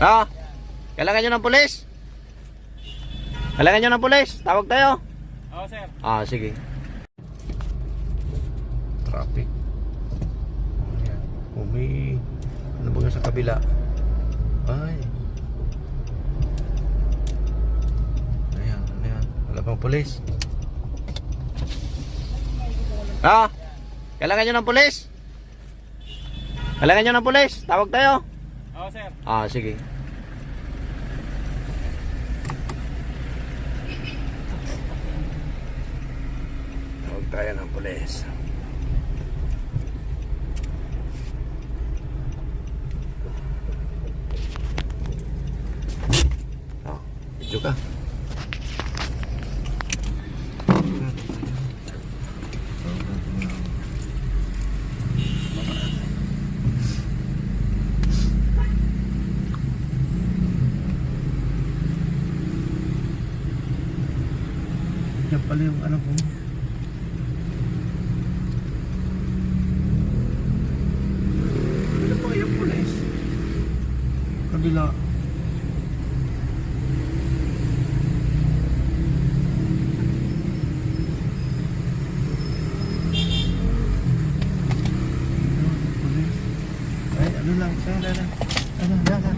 Ah, kailangan nyo ng pulis? Kailangan nyo ng pulis? Tawag tayo? Oo, sir. Ah, sige. Traffic. Ayan. Umi. Ano ba nga sa kabila? Ay. Ayan, ano yan? Wala pang pulis. Ah, kailangan nyo ng pulis? Kailangan nyo ng pulis? Tawag tayo? Oo, sir. Ah, sige. Huwag tayo ng pulis. Oh, video ka. Yan pala yung ano ko. Ano po yung pulis? Kabila. Ay, ano lang, sana na. Ano, dahan.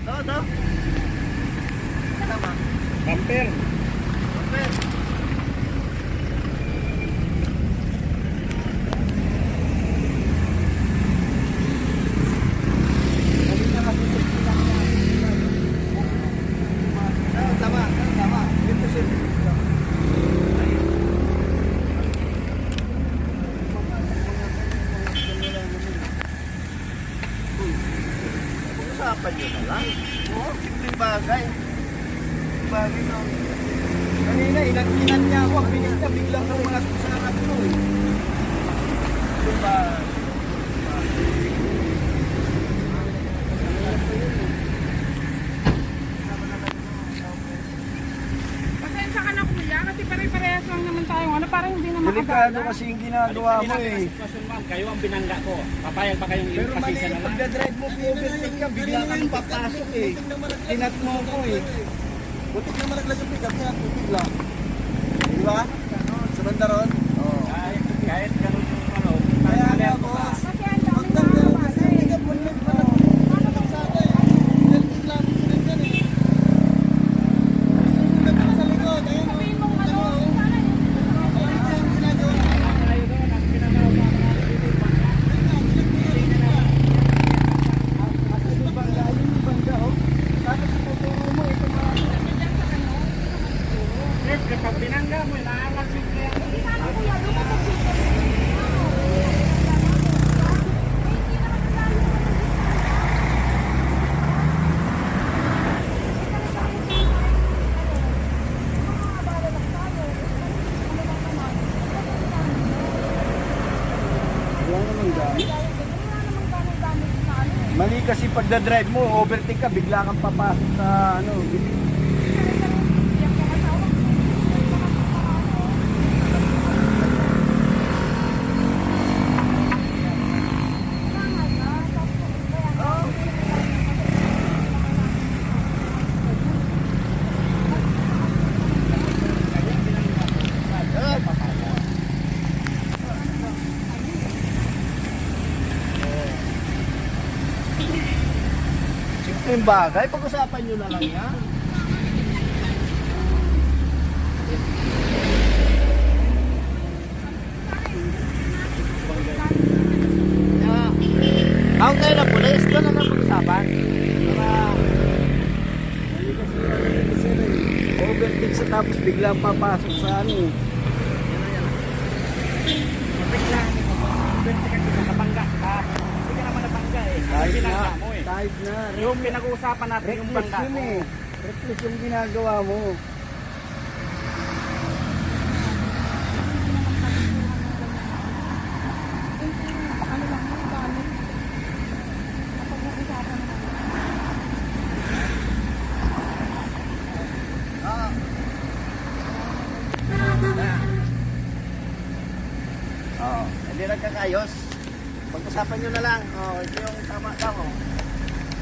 Ito, ito. Tama. Bumper. Bumper. Ah, Tama, tama. Ito siya. Usapan nyo na lang. Oo, simpleng bagay. Bagay na. Kanina, inat-inat niya ako. Bilis na, biglang nang mga susangat ko eh. Diba? Pasensya ka na kuya kasi pare-parehas lang naman tayo. Ano parang hindi na Delikado makabala. kasi yung ginagawa mo eh. sitwasyon, ma'am. Kayo ang binangga ko. Papayag pa kayong Pero mali na yung lang. pagdadrive mo, overtake ka, bigla kang papasok eh. Tinat mo ko eh. Butik naman naglag yung pick up niya, bigla. Di ba? Sa banda ron? Oo. Kahit, ganun yung ano. Kaya nga ko po, pa. Kasi ang dami Huwag na kang ganun kasi nakabala hindi eh. ka bulag pa lang. Ano kang sana eh. Dahil bigla mo rin yan eh. Tingnan mo sa likod, ayun oh. Sabihin mong ano, Ayun, oh. sana yun. Ayun yung ginagawa mo. Kayo doon, ang pinagawa ko. Asa yung bangga, ayun yung bangga oh. Tapos ituturo mo ito mga Yes, kapag binangga mo, inaalag mo kaya. Hindi sana kuya, lumabog dito. Wala namang gamit. Mali kasi pagdadrive mo, overtake ka, bigla kang papasok sa ano. Simpleng bagay, pag-usapan nyo na lang yan. Tawag tayo ng pulis. Doon na lang. Para. Overtake sa tapos biglang papasok sa ano eh. Bigla, bigla kasi nakabangga ka. Hindi ka naman eh. Kahit Binangga na, mo eh. kahit na. Yung pinag-uusapan natin yung yun mo. eh. Reckless yung ginagawa mo. Ano. Oo. Hindi nagkakayos. Pag-usapan nyo na lang. Oo, ito yung tama daw. oh.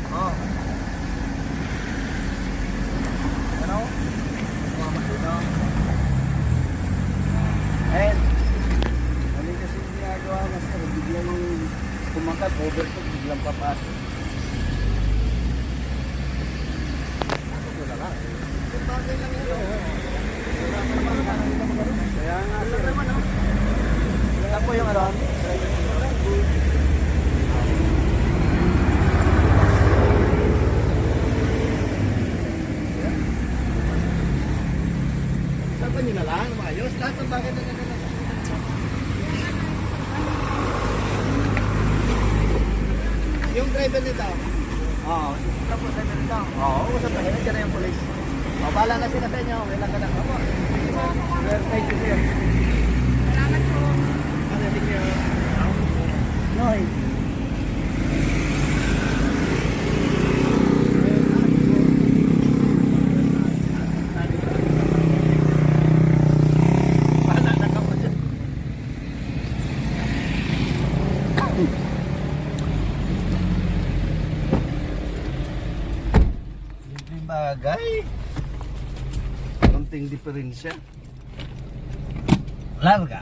Oo. Ano? Mama dito. Eh, ano kasi yung ginagawa mo sir? Biglang kumakat, overtook, biglang papasok. Ako wala lang. Yung bagay lang yun. Wala. Kaya nga sir. naman, oh. Saan po yung ano? Sabi nyo na lang, maayos. Lahat ng bagay na nagana. Driver nito. Oo, tapos driver nito. Oo, usap na. Nandiyan na yung police. O, bahala na sila sa inyo. Kailan ka na. Opo. Thank you, sir. Salamat po. Ano, thank you. Noy. Bahala na ka po dyan. Simpleng bagay. Konting diferensya. Larga.